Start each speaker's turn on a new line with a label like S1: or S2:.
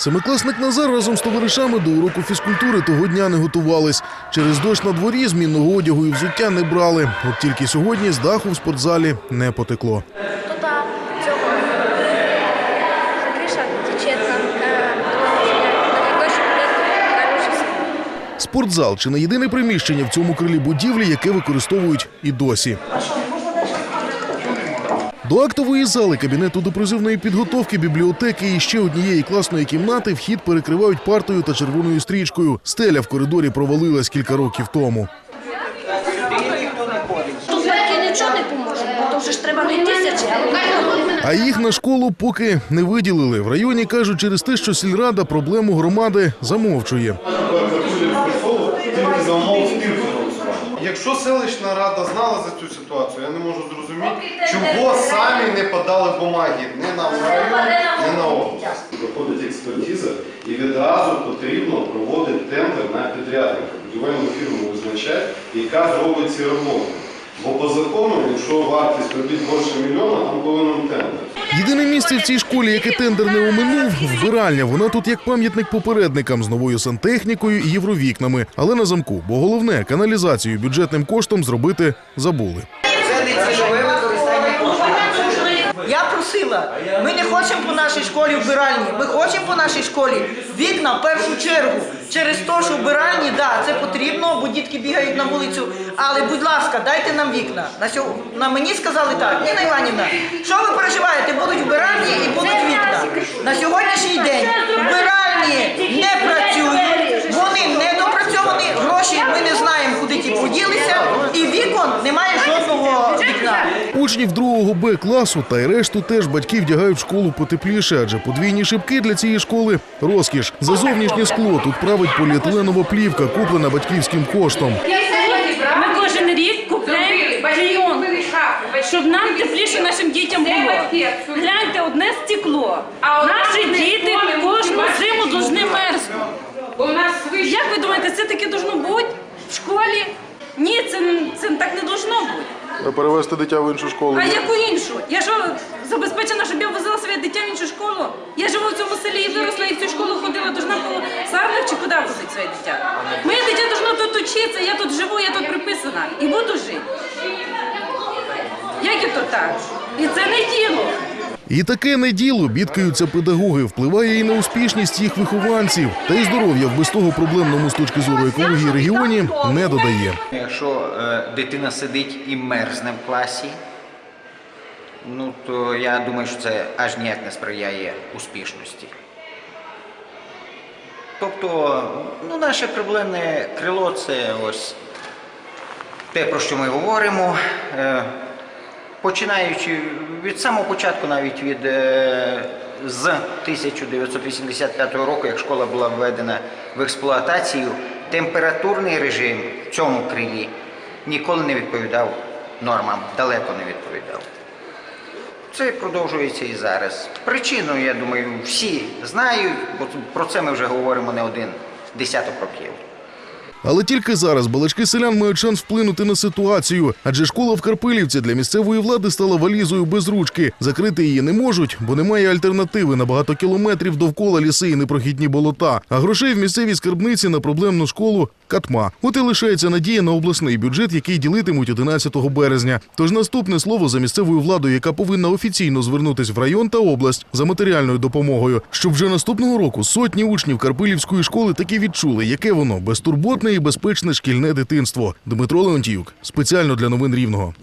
S1: Семикласник Назар разом з товаришами до уроку фізкультури того дня не готувались. Через дощ на дворі змінного одягу і взуття не брали. От тільки сьогодні з даху в спортзалі не потекло.
S2: Тут цього криша тече там на дощ калюжиться.
S1: Спортзал чи не єдине приміщення в цьому крилі будівлі, яке використовують і досі. До актової зали, кабінету допризивної підготовки, бібліотеки і ще однієї класної кімнати вхід перекривають партою та червоною стрічкою. Стеля в коридорі провалилась кілька років тому.
S2: Тут нічого не поможуть, бо то вже ж треба не тисячі, А
S1: їх на школу поки не виділили. В районі кажуть, через те, що сільрада проблему громади замовчує.
S3: Якщо селищна рада знала за цю ситуацію, я не можу зрозуміти, чого самі не подали бумаги ні на район, ні на область. Проходить експертиза і відразу потрібно проводити тендер на підрядника. Будівельну фірму визначати, яка зробить ці роботи. Бо по закону, якщо вартість робіт більше мільйона, там повинен тендер.
S1: Єдине місце в цій школі, яке тендер не оминув, вбиральня. Вона тут як пам'ятник попередникам з новою сантехнікою і євровікнами, але на замку. Бо головне каналізацію бюджетним коштом зробити забули.
S4: Це не цільове використання. Я просила, ми не хочемо по нашій школі вбиральні, ми хочемо по нашій школі вікна в першу чергу. Через те, що вбиральні, да, це потрібно, бо дітки бігають на вулицю. Але, будь ласка, дайте нам вікна. На, сьо... на мені сказали так, Ніна Іванівна, що ви переживаєте, будуть вбиральні і будуть вікна. На сьогоднішній день вбиральні не працюють, вони не допрацьовані, гроші ми не знаємо, куди ті поділися, і вікон немає жодного вікна.
S1: Учнів другого Б класу та й решту теж батьки вдягають в школу потепліше, адже подвійні шибки для цієї школи розкіш. За зовнішнє скло тут править поліетиленова плівка, куплена батьківським коштом.
S5: Ми кожен рік купляємо клейон, щоб нам тепліше нашим дітям було. Гляньте, одне стекло. Наші діти кожну зиму повинні мерзнути. Як ви думаєте, це таке должно бути в школі? Ні, це, це так не должно бути.
S1: Перевести дитя в іншу школу.
S5: А яку іншу? Я що забезпечена, щоб я возила своє дитя в іншу школу? Я живу в цьому селі і виросла, і в цю школу ходила, должна було сарних чи куди возити своє дитя? Моє дитя должно тут учитися, я тут живу, я тут приписана і буду жити. Як і то так? І це не діло.
S1: І таке не діло бідкаються педагоги, впливає і на успішність їх вихованців. Та й здоров'я в без того проблемному з точки зору екології регіоні не додає.
S6: Якщо е, дитина сидить і мерзне в класі, ну то я думаю, що це аж ніяк не сприяє успішності. Тобто, ну, наше проблемне крило це ось те, про що ми говоримо. Починаючи від самого початку, навіть від е, з 1985 року, як школа була введена в експлуатацію, температурний режим в цьому крилі ніколи не відповідав нормам, далеко не відповідав. Це продовжується і зараз. Причину, я думаю, всі знають, бо про це ми вже говоримо не один десяток років.
S1: Але тільки зараз балачки селян мають шанс вплинути на ситуацію, адже школа в Карпилівці для місцевої влади стала валізою без ручки. Закрити її не можуть, бо немає альтернативи на багато кілометрів довкола ліси і непрохідні болота. А грошей в місцевій скарбниці на проблемну школу катма. От і лишається надія на обласний бюджет, який ділитимуть 11 березня. Тож наступне слово за місцевою владою, яка повинна офіційно звернутись в район та область за матеріальною допомогою, щоб вже наступного року сотні учнів Карпилівської школи таки відчули, яке воно безтурботне і безпечне шкільне дитинство. Дмитро Леонтіюк спеціально для новин Рівного.